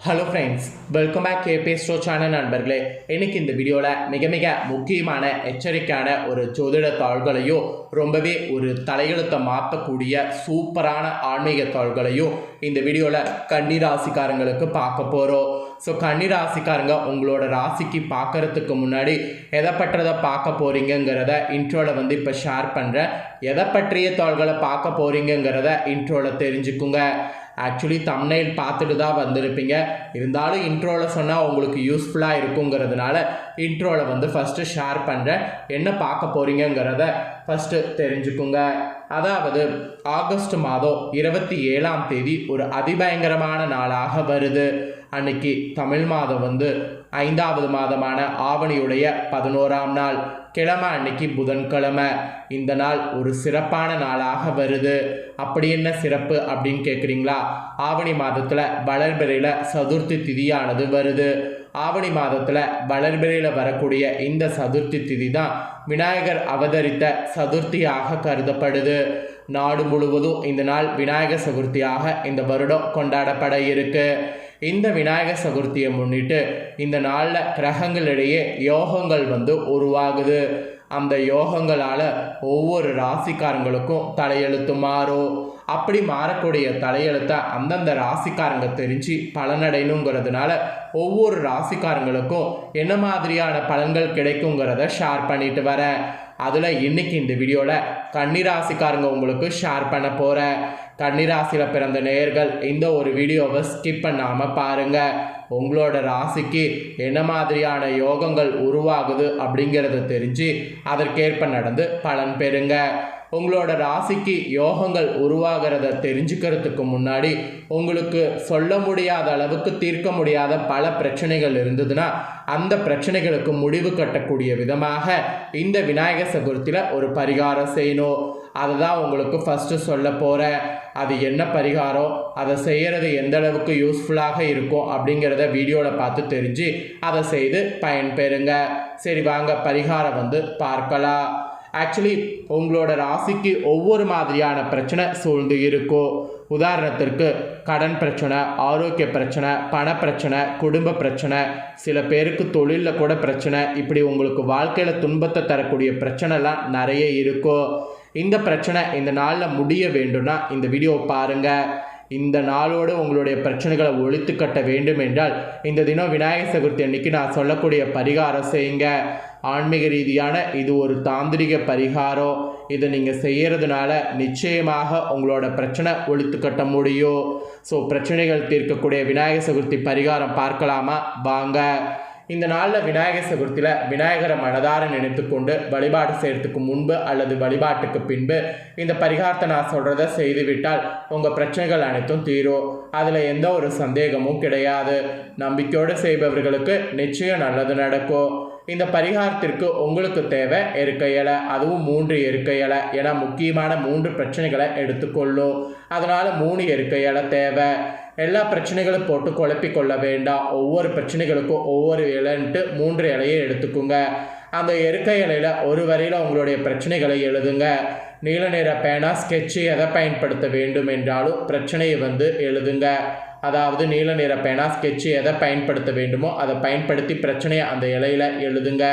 Hello friends welcome back KP ஸ்டோ channel நண்பர்களே. இன்னைக்கு இந்த வீடியோவில் மிக மிக முக்கியமான எச்சரிக்கையான ஒரு ஜோதிட தாள்களையும் ரொம்பவே ஒரு தலையெழுத்தை மாற்றக்கூடிய சூப்பரான ஆன்மீக தாள்களையும் இந்த வீடியோவில் கன்னி ராசிக்காரங்களுக்கு பார்க்க போகிறோம் ஸோ கன்னி ராசிக்காரங்க உங்களோட ராசிக்கு பார்க்கறதுக்கு முன்னாடி எதை பற்றதை பார்க்க போகிறீங்கங்கிறத இன்ட்ரோவில் வந்து இப்போ ஷேர் பண்ணுறேன் எதை பற்றிய தாள்களை பார்க்க போகிறீங்கங்கிறத இன்ட்ரோவில் தெரிஞ்சுக்குங்க. ஆக்சுவலி தம்னைல் பார்த்துட்டு தான் வந்திருப்பீங்க. இருந்தாலும் இன்ட்ரோவில் சொன்னால் உங்களுக்கு யூஸ்ஃபுல்லாக இருக்குங்கிறதுனால இன்ட்ரோவில் வந்து ஃபஸ்ட்டு ஷேர் பண்ணுறேன் என்ன பார்க்க போகிறீங்கங்கிறத ஃபஸ்ட்டு தெரிஞ்சுக்குங்க. அதாவது ஆகஸ்ட் மாதம் இருபத்தி ஏழாம் தேதி ஒரு அதிபயங்கரமான நாளாக வருது. அன்னைக்கு தமிழ் மாதம் வந்து ஐந்தாவது மாதமான ஆவணியுடைய பதினோராம் நாள் கிழமை அன்னைக்கு புதன்கிழமை. இந்த நாள் ஒரு சிறப்பான நாளாக வருது. அப்படி என்ன சிறப்பு அப்படின்னு கேட்குறீங்களா ஆவணி மாதத்தில் வளர்பிறையில் சதுர்த்தி திதியானது வருது. ஆவணி மாதத்தில் வளர்பிறையில் வரக்கூடிய இந்த சதுர்த்தி திதி தான் விநாயகர் அவதரித்த சதுர்த்தியாக கருதப்படுது. நாடு முழுவதும் இந்த நாள் விநாயகர் சதுர்த்தியாக இந்த வருடம் கொண்டாடப்பட இருக்குது இந்த விநாயகர் சதுர்த்தியை முன்னிட்டு இந்த நாளில் கிரகங்களிடையே யோகங்கள் வந்து உருவாகுது. அந்த யோகங்களால் ஒவ்வொரு ராசிக்காரங்களுக்கும் தலையெழுத்து மாறும். அப்படி மாறக்கூடிய தலையெழுத்தை அந்தந்த ராசிக்காரங்க தெரிஞ்சு பலனடையணுங்கிறதுனால ஒவ்வொரு ராசிக்காரங்களுக்கும் என்ன மாதிரியான பலன்கள் கிடைக்குங்கிறத ஷேர் பண்ணிட்டு வரேன். அதில் இன்னைக்கு இந்த வீடியோவில் கன்னிராசிக்காரங்க உங்களுக்கு ஷேர் பண்ண போகிறேன் கன்னிராசியில் பிறந்த நேர்கள் இந்த ஒரு வீடியோவை ஸ்கிப் பண்ணாமல் பாருங்கள் உங்களோட ராசிக்கு என்ன மாதிரியான யோகங்கள் உருவாகுது அப்படிங்கிறத தெரிஞ்சு அதற்கேற்ப நடந்து பலன் பெறுங்க. உங்களோட ராசிக்கு யோகங்கள் உருவாகிறத தெரிஞ்சுக்கிறதுக்கு முன்னாடி உங்களுக்கு சொல்ல முடியாத அளவுக்கு தீர்க்க முடியாத பல பிரச்சனைகள் இருந்ததுன்னா அந்த பிரச்சனைகளுக்கு முடிவு கட்டக்கூடிய விதமாக இந்த விநாயகர் சதுர்த்தியில் ஒரு பரிகாரம் செய்யணும். அதை தான் உங்களுக்கு ஃபஸ்ட்டு சொல்ல போகிறேன் அது என்ன பரிகாரம்? அதை செய்கிறது எந்த அளவுக்கு யூஸ்ஃபுல்லாக இருக்கும் அப்படிங்கிறத வீடியோவில் பார்த்து தெரிஞ்சு அதை செய்து பயன்பெறுங்க. சரி வாங்க பரிகாரம் வந்து பார்க்கலாம். ஆக்சுவலி உங்களோட ராசிக்கு ஒவ்வொரு மாதிரியான பிரச்சனை சூழ்ந்து இருக்கும் உதாரணத்திற்கு கடன் பிரச்சனை ஆரோக்கிய பிரச்சனை பண பிரச்சனை குடும்ப பிரச்சனை சில பேருக்கு தொழிலில் கூட பிரச்சனை இப்படி உங்களுக்கு வாழ்க்கையில் துன்பத்தை தரக்கூடிய பிரச்சனைலாம் நிறைய இருக்கும் இந்த பிரச்சனை இந்த நாளில் முடிய வேண்டும்னா இந்த வீடியோ பாருங்கள் இந்த நாளோடு உங்களுடைய பிரச்சனைகளை ஒழித்து கட்ட வேண்டும் என்றால் இந்த தினம் விநாயகர் சதுர்த்தி அன்னைக்கு நான் சொல்லக்கூடிய பரிகாரம் செய்யுங்க. ஆன்மீக ரீதியான இது ஒரு தாந்திரிக பரிகாரம் இதை நீங்கள் செய்கிறதுனால நிச்சயமாக உங்களோட பிரச்சனை ஒழித்து கட்ட முடியும். ஸோ பிரச்சனைகள் தீர்க்கக்கூடிய விநாயகர் சதுர்த்தி பரிகாரம் பார்க்கலாமா? வாங்க. இந்த நாளில் விநாயகர் சதுர்த்தியில் விநாயகரை மனதார நினைத்து கொண்டு வழிபாடு செய்கிறதுக்கு முன்பு அல்லது வழிபாட்டுக்கு பின்பு இந்த பரிகாரத்தை நான் சொல்கிறத செய்துவிட்டால் உங்கள் பிரச்சனைகள் அனைத்தும் தீரும். அதில் எந்த ஒரு சந்தேகமும் கிடையாது. நம்பிக்கையோடு செய்பவர்களுக்கு நிச்சயம் நல்லது நடக்கும். இந்த பரிகாரத்திற்கு உங்களுக்கு தேவை எருக்கை இலை அதுவும் மூன்று எருக்கை இலை. ஏன்னா முக்கியமான மூன்று பிரச்சனைகளை எடுத்துக்கொள்ளும். அதனால் மூணு எருக்கை இலை தேவை. எல்லா பிரச்சனைகளும் போட்டு குழப்பிக் கொள்ள வேண்டாம். ஒவ்வொரு பிரச்சனைகளுக்கும் ஒவ்வொரு இலைன்ட்டு மூன்று இலையை எடுத்துக்கோங்க. அந்த எருக்கை இலையில் ஒரு வரையில் உங்களுடைய பிரச்சனைகளை எழுதுங்க. நீல நிற பேனா ஸ்கெட்சு எதை பயன்படுத்த வேண்டும் என்றாலும் பிரச்சனையை வந்து எழுதுங்க. அதாவது நீல நிற பேனா ஸ்கெட்சு எதை பயன்படுத்த வேண்டுமோ அதை பயன்படுத்தி பிரச்சனையை அந்த இலையில் எழுதுங்க.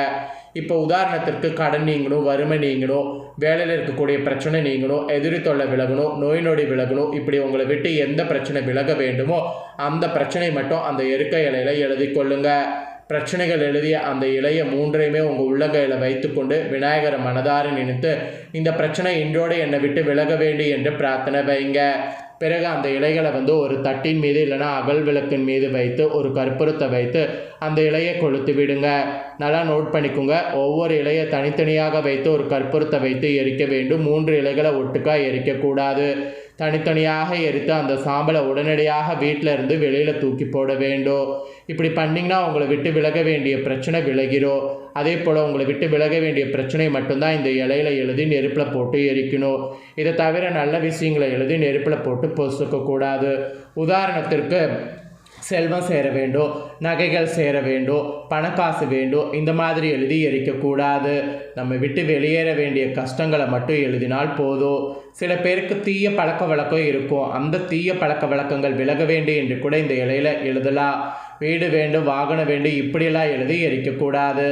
இப்போ உதாரணத்திற்கு கடன் நீங்கணும் வறுமை நீங்கணும் வேலையில் இருக்கக்கூடிய பிரச்சனை நீங்கணும் எதிரி தொல்லை விலகணும் நோய் நொடி விலகணும் இப்படி உங்களை விட்டு எந்த பிரச்சனை விலக வேண்டுமோ அந்த பிரச்சனை மட்டும் அந்த எருக்க இலையில எழுதி கொள்ளுங்கள் பிரச்சனைகள் எழுதிய அந்த இலையை மூன்றையுமே உங்கள் உள்ளங்கையில் வைத்துக்கொண்டு விநாயகரை மனதார நினைத்து இந்த பிரச்சனை இன்றோடு என்னை விட்டு விலக வேண்டும் என்று பிரார்த்தனை வைங்க. பிறகு அந்த இலைகளை வந்து ஒரு தட்டின் மீது இல்லைனா அகல் விளக்கின் மீது வைத்து ஒரு கற்பூரத்தை வைத்து அந்த இலையை கொளுத்து விடுங்க. நல்லா நோட் பண்ணிக்கோங்க. ஒவ்வொரு இலையை தனித்தனியாக வைத்து ஒரு கற்பூரத்தை வைத்து எரிக்க வேண்டும். மூன்று இலைகளை ஒட்டுக்கா எரிக்கக்கூடாது. தனித்தனியாக எரித்து அந்த சாம்பலை உடனடியாக வீட்டில் இருந்து வெளியில் தூக்கி போட வேண்டும் இப்படி பண்ணிங்கன்னா உங்களை விட்டு விலக வேண்டிய பிரச்சனை விலகிறோம் அதே போல் உங்களை விட்டு விலக வேண்டிய பிரச்சனை மட்டும்தான் இந்த இலையில எழுதி நெருப்பில் போட்டு எரிக்கணும். இதை தவிர நல்ல விஷயங்களை எழுதி நெருப்பில் போட்டு பொசுக்கக்கூடாது. உதாரணத்திற்கு செல்வம் சேர வேண்டும் நகைகள் சேர வேண்டும் பணக்காசு வேண்டும் இந்த மாதிரி எழுதி எரிக்கக்கூடாது நம்ம விட்டு வெளியேற வேண்டிய கஷ்டங்களை மட்டும் எழுதினால் போதும் சில பேருக்கு தீய பழக்க வழக்கம் இருக்கும். அந்த தீய பழக்க வழக்கங்கள் விலக வேண்டும் என்று கூட இந்த இலையில் எழுதலாம் வீடு வேண்டும் வாகனம் வேண்டும் இப்படியெல்லாம் எழுதி எரிக்கக்கூடாது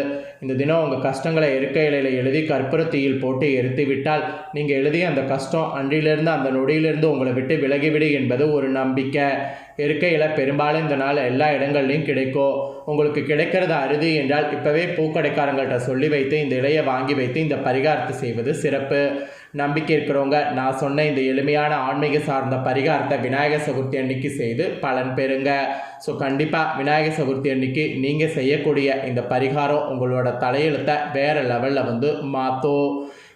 இந்த தினம் உங்கள் கஷ்டங்களை இருக்கையில எழுதி கற்பூரத்தீயில் போட்டு எரித்து விட்டால் நீங்கள் எழுதிய அந்த கஷ்டம் அன்றிலிருந்து அந்த நொடியிலிருந்து உங்களை விட்டு விலகிவிடு என்பது ஒரு நம்பிக்கை. இருக்கையில் பெரும்பாலும் இந்த நாள் எல்லா இடங்கள்லையும் கிடைக்கும். உங்களுக்கு கிடைக்கிறது அறுதி என்றால் இப்போவே பூக்கடைக்காரங்கள்ட்ட சொல்லி வைத்து இந்த இலையை வாங்கி வைத்து இந்த பரிகாரத்தை செய்வது சிறப்பு. நம்பிக்கை இருக்கிறவங்க நான் சொன்ன இந்த எளிமையான ஆன்மீக சார்ந்த பரிகாரத்தை விநாயகர் சதுர்த்தி அன்னைக்கு செய்து பலன் பெறுங்க. ஸோ கண்டிப்பாக விநாயகர் சதுர்த்தி அன்னைக்கு நீங்கள் செய்யக்கூடிய இந்த பரிகாரம் உங்களோட தலையெழுத்தை வேறு லெவலில் வந்து மாற்றும்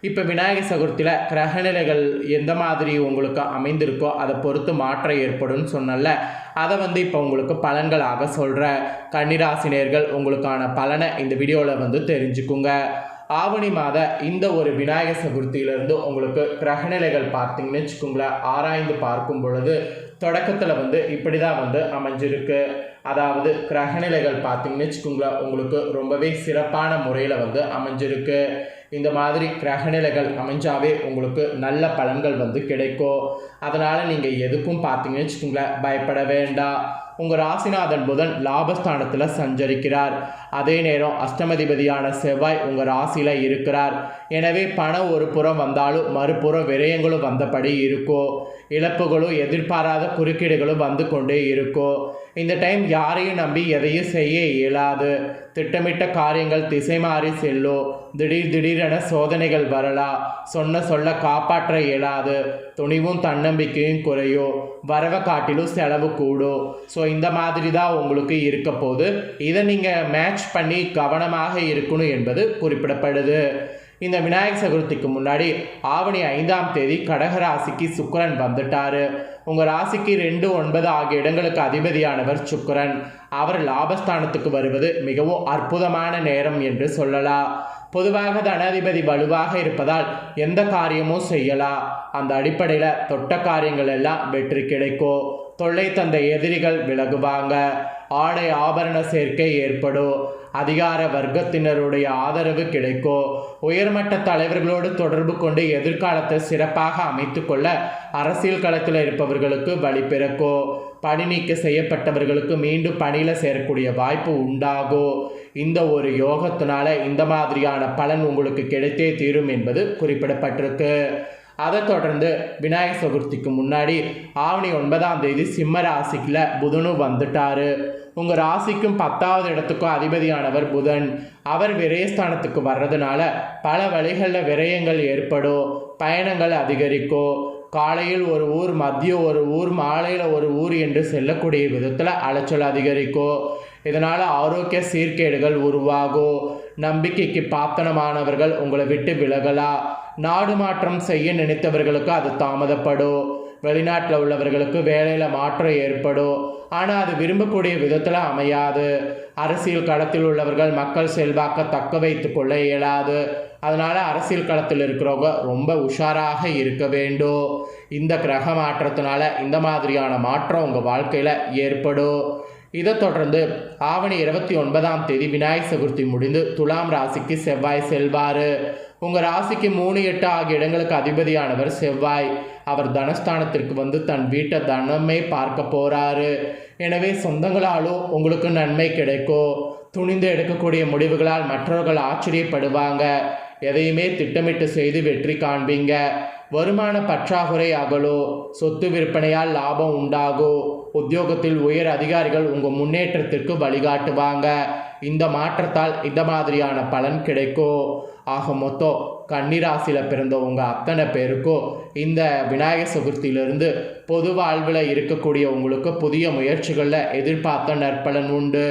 இப்போ விநாயகர் சதுர்த்தியில் கிரகநிலைகள் எந்த மாதிரி உங்களுக்கு அமைந்திருக்கோ அதை பொறுத்து மாற்றம் ஏற்படும்னு சொன்னல அதை வந்து இப்போ உங்களுக்கு பலன்களாக சொல்கிற கன்னிராசினியர்கள் உங்களுக்கான பலனை இந்த வீடியோவில் வந்து தெரிஞ்சுக்குங்க. ஆவணி மாத இந்த ஒரு விநாயகர் சதுர்த்தியிலிருந்து உங்களுக்கு கிரகநிலைகள் பார்த்தீங்கன்னு வச்சுக்கோங்களேன். ஆராய்ந்து பார்க்கும் பொழுது தொடக்கத்தில் வந்து இப்படி தான் வந்து அமைஞ்சிருக்கு. அதாவது கிரகநிலைகள் பார்த்தீங்கன்னு வச்சுக்கோங்களேன் உங்களுக்கு ரொம்பவே சிறப்பான முறையில் வந்து அமைஞ்சிருக்கு. இந்த மாதிரி கிரகநிலைகள் அமைஞ்சாவே உங்களுக்கு நல்ல பலன்கள் வந்து கிடைக்கும். அதனால் நீங்கள் எதுக்கும் பார்த்தீங்கன்னு வச்சுக்கோங்களேன் பயப்பட வேண்டாம். உங்கள் ராசிநாதன் புதன் லாபஸ்தானத்தில் சஞ்சரிக்கிறார். அதே நேரம் அஷ்டமதிபதியான செவ்வாய் உங்கள் ராசியில் இருக்கிறார். எனவே பணம் ஒரு புறம் வந்தாலும் மறுபுறம் விரயங்களும் வந்தபடி இருக்கும் இழப்புகளும் எதிர்பாராத குறுக்கீடுகளும் வந்து கொண்டே இருக்கும் இந்த டைம் யாரையும் நம்பி எதையும் செய்ய இயலாது. திட்டமிட்ட காரியங்கள் திசை மாறி செல்லும். திடீர் திடீரென சோதனைகள் வரலாம். சொன்ன சொல்ல காப்பாற்ற இயலாது. துணிவும் தன்னம்பிக்கையும் குறையும் வரவை காட்டிலும் செலவு கூடும் ஸோ இந்த மாதிரி தான் உங்களுக்கு இருக்க போது இதை நீங்கள் மேட்ச் பண்ணி கவனமாக இருக்கணும் என்பது குறிப்பிடப்படுது. இந்த விநாயகர் சதுர்த்திக்கு முன்னாடி ஆவணி ஐந்தாம் தேதி கடகராசிக்கு சுக்கரன் வந்துட்டாரு. உங்கள் ராசிக்கு ரெண்டு ஒன்பது ஆகிய இடங்களுக்கு அதிபதியானவர் சுக்கரன். அவர் லாபஸ்தானத்துக்கு வருவது மிகவும் அற்புதமான நேரம் என்று சொல்லலாம். பொதுவாக தனாதிபதி வலுவாக இருப்பதால் எந்த காரியமும் செய்யலாம் அந்த அடிப்படையில் தொட்ட காரியங்கள் எல்லாம் வெற்றி கிடைக்கும் தொல்லை தந்த எதிரிகள் விலகுவாங்க. ஆடை ஆபரண சேர்க்கை ஏற்படும். அதிகார வர்க்கத்தினருடைய ஆதரவு கிடைக்கும் உயர்மட்ட தலைவர்களோடு தொடர்பு கொண்டு எதிர்காலத்தை சிறப்பாக அமைத்து கொள்ள அரசியல் களத்தில் இருப்பவர்களுக்கு வழி பிறக்கும் பணி நீக்க செய்யப்பட்டவர்களுக்கு மீண்டும் பணியில் சேரக்கூடிய வாய்ப்பு உண்டாகும் இந்த ஒரு யோகத்தினால இந்த மாதிரியான பலன் உங்களுக்கு கிடைத்தே தீரும் என்பது குறிப்பிடப்பட்டிருக்கு. அதை தொடர்ந்து விநாயகர் சதுர்த்திக்கு முன்னாடி ஆவணி ஒன்பதாம் தேதி சிம்ம ராசிக்குள்ள புதனும் வந்துட்டாரு. உங்கள் ராசிக்கும் பத்தாவது இடத்துக்கும் அதிபதியானவர் புதன். அவர் விரயஸ்தானத்துக்கு வர்றதுனால பல வழிகளில் விரயங்கள் ஏற்படும். பயணங்கள் அதிகரிக்கும். காலையில் ஒரு ஊர் மதியம் ஒரு ஊர் மாலையில் ஒரு ஊர் என்று செல்லக்கூடிய விதத்தில் அலைச்சல் அதிகரிக்கும். இதனால் ஆரோக்கிய சீர்கேடுகள் உருவாகும். நம்பிக்கைக்கு பாத்தனமானவர்கள் உங்களை விட்டு விலகலாம் நாடு மாற்றம் செய்ய நினைத்தவர்களுக்கு அது தாமதப்படும். வெளிநாட்டில் உள்ளவர்களுக்கு வேலையில் மாற்றம் ஏற்படும். ஆனால் அது விரும்பக்கூடிய விதத்தில் அமையாது. அரசியல் களத்தில் உள்ளவர்கள் மக்கள் செல்வாக்க தக்க வைத்து கொள்ள இயலாது. அதனால் அரசியல் களத்தில் இருக்கிறவங்க ரொம்ப உஷாராக இருக்க வேண்டும். இந்த கிரக மாற்றத்தினால இந்த மாதிரியான மாற்றம் உங்கள் வாழ்க்கையில் ஏற்படும். இதை தொடர்ந்து ஆவணி இருபத்தி ஒன்பதாம் தேதி விநாயக சதுர்த்தி முடிந்து துலாம் ராசிக்கு செவ்வாய் செல்வார். உங்கள் ராசிக்கு மூணு எட்டு ஆகிய இடங்களுக்கு அதிபதியானவர் செவ்வாய். அவர் தனஸ்தானத்திற்கு வந்து தன் வீட்டை தனமே பார்க்க போகிறாரு எனவே சொந்தங்களாலும் உங்களுக்கு நன்மை கிடைக்கும் துணிந்து எடுக்கக்கூடிய முடிவுகளால் மற்றவர்கள் ஆச்சரியப்படுவாங்க. எதையுமே திட்டமிட்டு செய்து வெற்றி காண்பீங்க. வருமான பற்றாக்குறை அகலோ. சொத்து விற்பனையால் லாபம் உண்டாகும் உத்தியோகத்தில் உயர் அதிகாரிகள் உங்கள் முன்னேற்றத்திற்கு வழிகாட்டுவாங்க. இந்த மாற்றத்தால் இந்த மாதிரியான பலன் கிடைக்கும் ஆக மொத்தம் கன்னிராசியில் பிறந்தவங்க அத்தனை பேருக்கும் இந்த விநாயகர் சதுர்த்தியிலிருந்து பொது வாழ்வில் இருக்கக்கூடிய உங்களுக்கு புதிய முயற்சிகளில் எதிர்பார்த்த நற்பலன் உண்டு.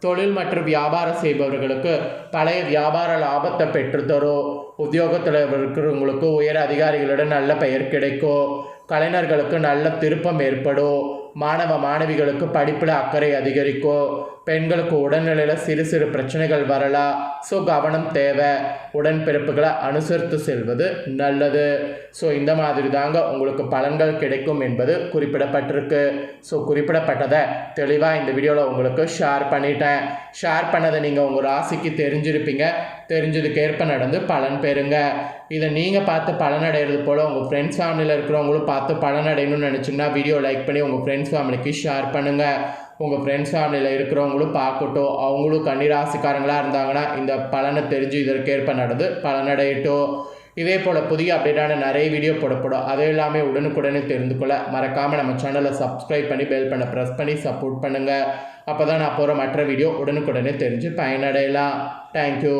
தொழில் மற்றும் வியாபாரம் செய்பவர்களுக்கு பழைய வியாபார லாபத்தை பெற்றுத்தரும் உத்தியோகத்தில் இருக்கிறவங்களுக்கு உயர் அதிகாரிகளுடன் நல்ல பெயர் கிடைக்கும் கலைஞர்களுக்கு நல்ல திருப்பம் ஏற்படும் மாணவ மாணவிகளுக்கு படிப்பில் அக்கறை அதிகரிக்கும் பெண்களுக்கு உடல்நிலையில் சிறு சிறு பிரச்சனைகள் வரலாம் ஸோ கவனம் தேவை. உடன்பிறப்புகளை அனுசரித்து செல்வது நல்லது. ஸோ இந்த மாதிரி தாங்க உங்களுக்கு பலன்கள் கிடைக்கும் என்பது குறிப்பிடப்பட்டிருக்கு. ஸோ குறிப்பிடப்பட்டதை தெளிவாக இந்த வீடியோவில் உங்களுக்கு ஷேர் பண்ணிட்டேன். ஷேர் பண்ணதை நீங்கள் உங்கள் ராசிக்கு தெரிஞ்சிருப்பீங்க. தெரிஞ்சதுக்கேற்ப நடந்து பலன் பெறுங்க. இதை நீங்கள் பார்த்து பலன் அடைகிறது போல் உங்கள் ஃப்ரெண்ட்ஸ் ஃபேமிலியில் இருக்கிறவங்களும் பார்த்து பலன் அடையணும்னு நினச்சிங்கன்னா வீடியோ லைக் பண்ணி உங்கள் ஃப்ரெண்ட்ஸ் ஃபேமிலிக்கு ஷேர் பண்ணுங்கள் உங்கள் ஃப்ரெண்ட்ஸ் ஃபேமிலியில் இருக்கிறவங்களும் பார்க்கட்டும். அவங்களும் கன்னிராசிக்காரங்களாக இருந்தாங்கன்னா இந்த பலனை தெரிஞ்சு இதற்கேற்ப நடந்து பலனடையட்டும். இதே போல் புதிய அப்டேட்டான நிறைய வீடியோ போடப்படும். அது எல்லாமே உடனுக்குடனே தெரிந்து கொள்ள மறக்காமல் நம்ம சேனலை சப்ஸ்கிரைப் பண்ணி பெல் பண்ண ப்ரெஸ் பண்ணி சப்போர்ட் பண்ணுங்கள் அப்போ தான் நான் போகிற மற்ற வீடியோ உடனுக்குடனே தெரிஞ்சு பயனடையலாம். தேங்க்யூ